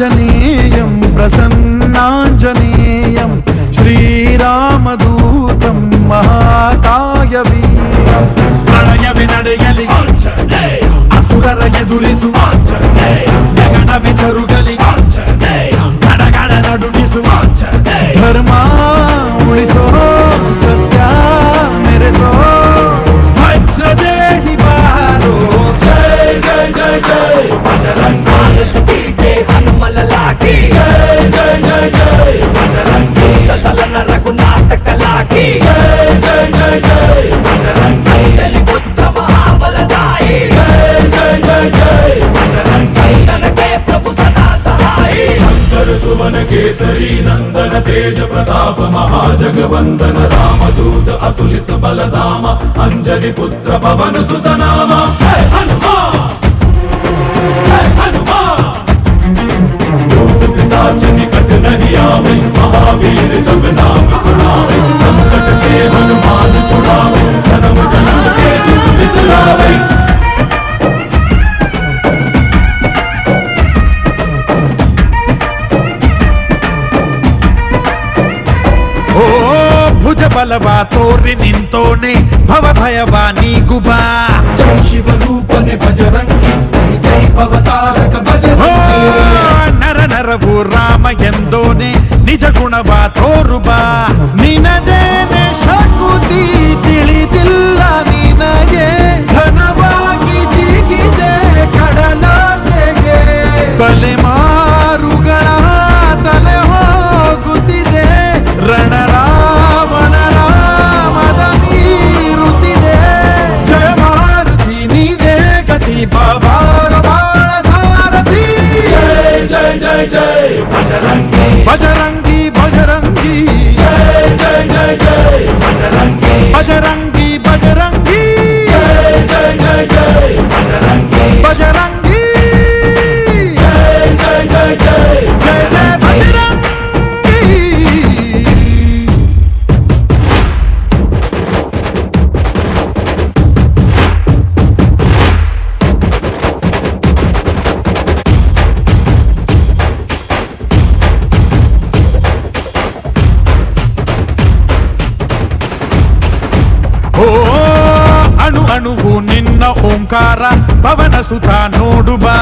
ఆంజనేయం ప్రసన్నాంజనేయం శ్రీరామదూతం మహాకాయ వీరం ప్రళయ వినడయలి అసురర ఎదురిసు కేసరి నందన తేజ ప్రతాప మహాజగవందన రామదూత అతులిత బలధామ అంజలి పుత్ర పవన సుతనామ కఠిన మహావీర జగనామ సునామ సంకట ಬಲವ ತೋರಿ ನಿಂತೋನೆ ಭವ ಭಯವ ನೀಗುಬಾ ಜೈ ಶಿವರೂಪನೆ ಭಜರಂಗಿ ಜೈ ಜೈ ಭವತಾರಕ ಭಜರಂಗಿ ನರ ನರವು ರಾಮ ಎಂದೋನೆ ನಿಜ ಗುಣವ ತೋರುಬಾ ನಿನದೇನೆ ಶಕುತಿ ಅಣು ಅಣುವು ನಿನ್ನ ಓಂಕಾರ ಪವನ ಸುತ ನೋಡು ಬಾ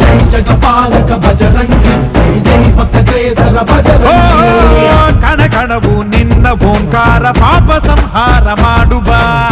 జై జగపాలక బజరంగి జై జై భక్తగ్రేసర ಓ బజరంగి ಕಣ ಕಣವು ನಿನ್ನ ಓಂಕಾರ ಪಾಪ ಸಂಹಾರ ಮಾಡು ಬಾ ರಘುರ